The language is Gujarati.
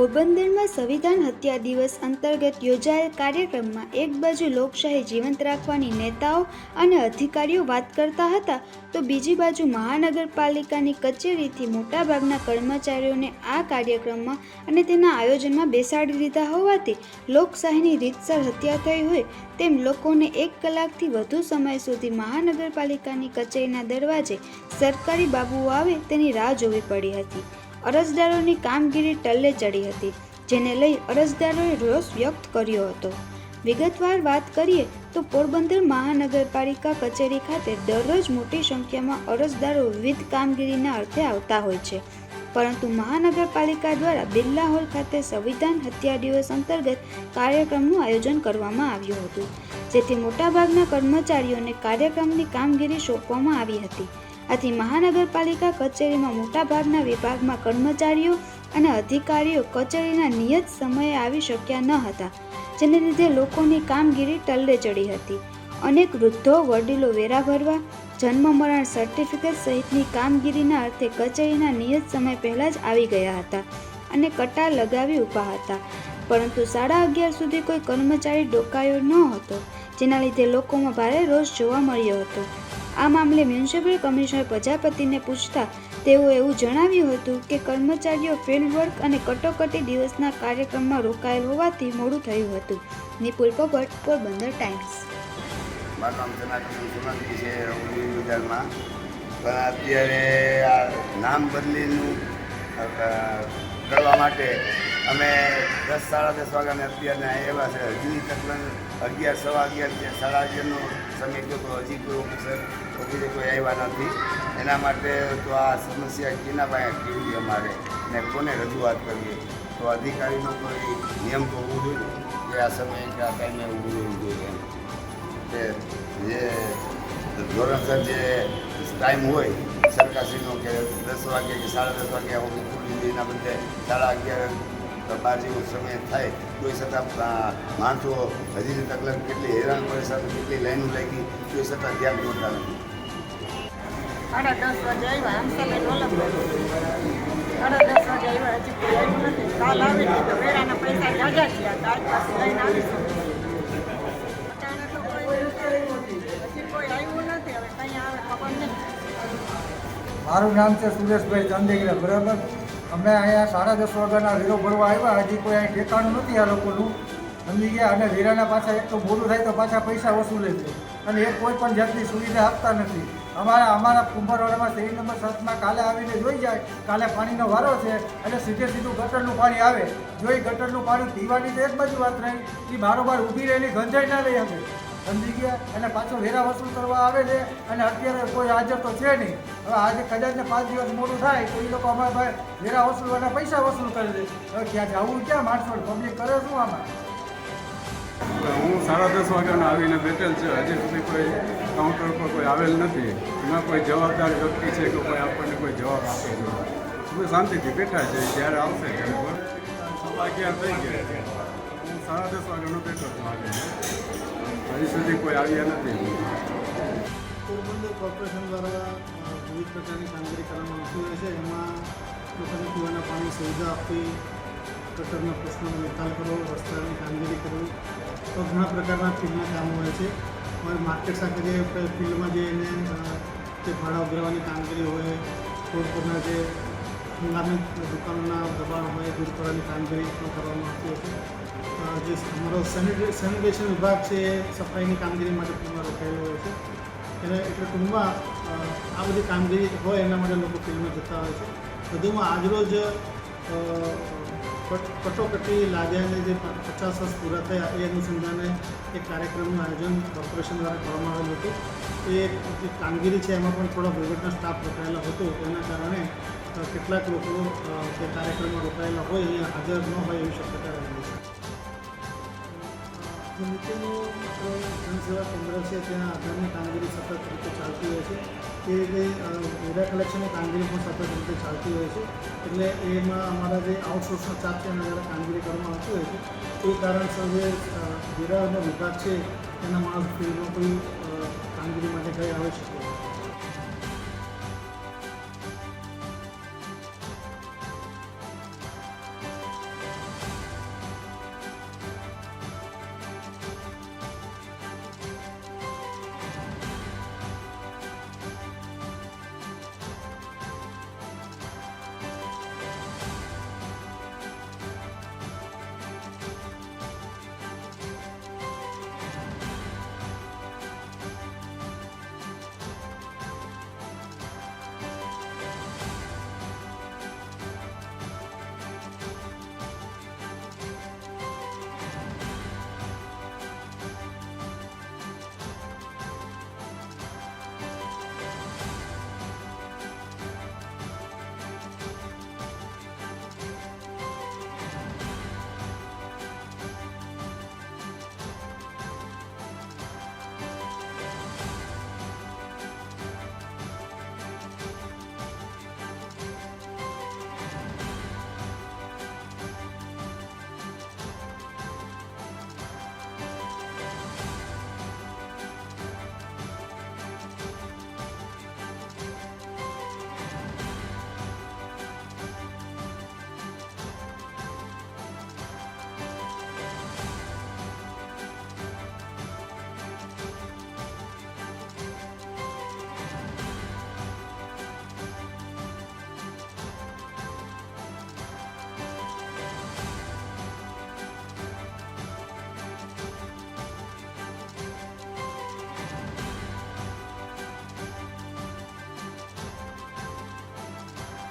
પોરબંદરમાં સંવિધાન હત્યા દિવસ અંતર્ગત યોજાયેલ કાર્યક્રમમાં એક બાજુ લોકશાહી જીવંત રાખવાની નેતાઓ અને અધિકારીઓ વાત કરતા હતા, તો બીજી બાજુ મહાનગરપાલિકાની કચેરીથી મોટાભાગના કર્મચારીઓને આ કાર્યક્રમમાં અને તેના આયોજનમાં બેસાડી દીધા હોવાથી લોકશાહીની રીતસર હત્યા થઈ હોય તેમ લોકોને એક કલાકથી વધુ સમય સુધી મહાનગરપાલિકાની કચેરીના દરવાજે સરકારી બાબુઓ આવે તેની રાહ જોવી પડી હતી. અરજદારોની કામગીરી ટલ્લે ચડી હતી, જેને લઈ અરજદારોએ રોષ વ્યક્ત કર્યો હતો. વિગતવાર વાત કરીએ તો પોરબંદર મહાનગરપાલિકા કચેરી ખાતે દરરોજ મોટી સંખ્યામાં અરજદારો વિવિધ કામગીરીના અર્થે આવતા હોય છે. પરંતુ મહાનગરપાલિકા દ્વારા બિરલા હોલ ખાતે સંવિધાન હત્યા દિવસ અંતર્ગત કાર્યક્રમનું આયોજન કરવામાં આવ્યું હતું, જેથી મોટાભાગના કર્મચારીઓને કાર્યક્રમની કામગીરી સોંપવામાં આવી હતી. આથી મહાનગરપાલિકા કચેરીમાં મોટાભાગના વિભાગમાં કર્મચારીઓ અને અધિકારીઓ કચેરીના નિયત સમયે આવી શક્યા ન હતા, જેને લીધે લોકોની કામગીરી ટલ્લે ચડી હતી. અનેક વૃદ્ધો, વડીલો વેરા ભરવા, જન્મ મરણ સર્ટિફિકેટ સહિતની કામગીરીના અર્થે કચેરીના નિયત સમય પહેલાં જ આવી ગયા હતા અને કટાર લગાવી ઊભા હતા. પરંતુ સાડા અગિયાર સુધી કોઈ કર્મચારી ડોકાયો ન હતો, જેના લીધે લોકોમાં ભારે રોષ જોવા મળ્યો હતો. આ મામલે મ્યુનિસિપલ કમિશનર પ્રજાપતિને પૂછતા તેઓ એવું જણાવ્યું હતું કે કર્મચારીઓ ફિલ્ડ વર્ક અને કટોકટી દિવસના કાર્યક્રમમાં રોકાયેલ હોવાથી મોડું થયું હતું. નિપુલ પોપટ પોરબંદર ટાઈમ્સ પણ અત્યારે આ નામ બદલીનું કરવા માટે અમે દસ, સાડા દસ વાગ્યાને અત્યારે આવ્યા છે. હજી તકલીફ અગિયાર, સવા અગિયાર સાડા અગિયારનો સમય ગયો તો હજી કોઈ ઓફિસર ઓફિસે કોઈ આવ્યા નથી. એના માટે તો આ સમસ્યા કેના પાસે કેવી અમારે? ને કોને રજૂઆત કરવી તો અધિકારીનો કોઈ નિયમ તો હોવો જોઈએ કે આ સમયે કે આ ટાઈમે ઊભું રહેવું જોઈએ. કે જે ધોરણસર જે ટાઈમ હોય, સરકારશ્રીનો કે દસ વાગે કે સાડા દસ વાગે આવું ખુલી જાય એના બદલે સાડા અગિયાર બાર જેવો સમય થાય, તોય છતાં માણસો હજી તકલીફ કેટલી હેરાન પરેશાન કેટલી લાઈનો લાગી, તોય છતાં ધ્યાન દોરતા નથી સાડા દસ વાગે આવ્યા. આમ તમે ડોલર સાડા દસ વાગે આવ્યા, હજી કોઈ આવ્યું નથી. કાલ આવી ગઈ તો વેરાના પૈસા જાજા થયા. કાલ પાસે લઈને આવીશું મારું નામ છે સુરેશભાઈ ચાંદેગીરા, બરાબર? અમે અહીંયા સાડા દસ વાગ્યાના વીરો ભરવા આવ્યા. હજી કોઈ અહીં ઠેકાણું નથી આ લોકોનું. સમજી ગયા અને વીરાના પાછા એક તો મોડું થાય તો પાછા પૈસા વસૂલે છે. અને એ કોઈ પણ જાતની સુવિધા આપતા નથી. અમારા અમારા કુંભારવાડામાં શેરી નંબર સાતમાં કાલે આવીને જોઈ જાય. કાલે પાણીનો વારો છે, એટલે સીધે સીધું ગટરનું પાણી આવે. જો એ ગટરનું પાણી પીવાની તો એક બાજુ વાત રહી એ બારોબાર ઊભી રહેલી ગંજાઈ ના લઈ શકે. સમજી ગયા? અને પાછો વેરા વસૂલ કરવા આવે છે, અને અત્યારે કોઈ હાજર તો છે નહીં. હવે આજે કદાચ ને પાંચ દિવસ મોડું થાય, તો એ લોકો અમારા ભાઈ વેરા વસૂલવાના પૈસા વસૂલ કરે છે હવે ક્યાં જવું, ક્યાં માણસો પબ્લિક કરે શું આમાં? હું સાડા દસ વાગ્યાનો આવીને બેઠેલ છે. હજી સુધી કોઈ કાઉન્ટર પર કોઈ આવેલ નથી. એમાં કોઈ જવાબદાર વ્યક્તિ છે કે કોઈ આપણને કોઈ જવાબ આપે અમે શાંતિથી બેઠા છે જ્યારે આવશે ત્યારે પર સવા અગિયાર થઈ ગયા. હું સાડા દસ વાગ્યાનો બેઠો છું આગળ હજી સુધી કોઈ આવ્યા નથી. પોરબંદર કોર્પોરેશન દ્વારા વિવિધ પ્રકારની કામગીરી કરવામાં આવતી હોય છે. એમાં લોકોને પીવાના પાણી સુવિધા આપવી ગટરના પ્રશ્નોનો નિકાલ કરવો રસ્તાની કામગીરી કરવી તો ઘણા પ્રકારના ફિલ્ડના કામો હોય છે. અમારે માર્કેટ સાથે જે ફિલ્ડમાં જે એને જે ભાડા ઉઘરાવવાની કામગીરી હોય રોડ પરના જે હંગામી દુકાનોના દબાણ હોય, દૂર કરવાની કામગીરી પણ કરવામાં આવતી હતી જે અમારો સેનિટરી સેનિટેશન વિભાગ છે એ સફાઈની કામગીરી માટે પૂર્ણ રોકાયેલો હોય છે. એટલે એટલે ટૂંકમાં આ બધી કામગીરી હોય એના માટે લોકો ફિલ્ડમાં જતા હોય છે. વધુમાં આજરોજ કટોકટી લાગ્યાને જે પચાસ વર્ષ પૂરા થયા એ અનુસંધાને એક કાર્યક્રમનું આયોજન કોર્પોરેશન દ્વારા કરવામાં આવેલું હતું. એ જે કામગીરી છે, એમાં પણ થોડો વહીવટના સ્ટાફ રોકાયેલો હતો. એના કારણે કેટલાક લોકો જે કાર્યક્રમમાં રોકાયેલા હોય, અહીંયા હાજર ન હોય એવી શક્યતા રહેલી છે. જે જનસેવા કેન્દ્ર છે, ત્યાં આધારની કામગીરી સતત રીતે ચાલતી હોય છે. તે રીતે વેરા કલેક્શનની કામગીરી પણ સતત રીતે ચાલતી હોય છે. એટલે એમાં અમારા જે આઉટસોર્સનો ચાર્જ છે એના કામગીરી કરવામાં આવતી હોય છે. એ કારણસર જે વેરાનો વિભાગ છે એના માણસ ફિલ્ડમાં કોઈ કામગીરી માટે ગઈ આવી શકે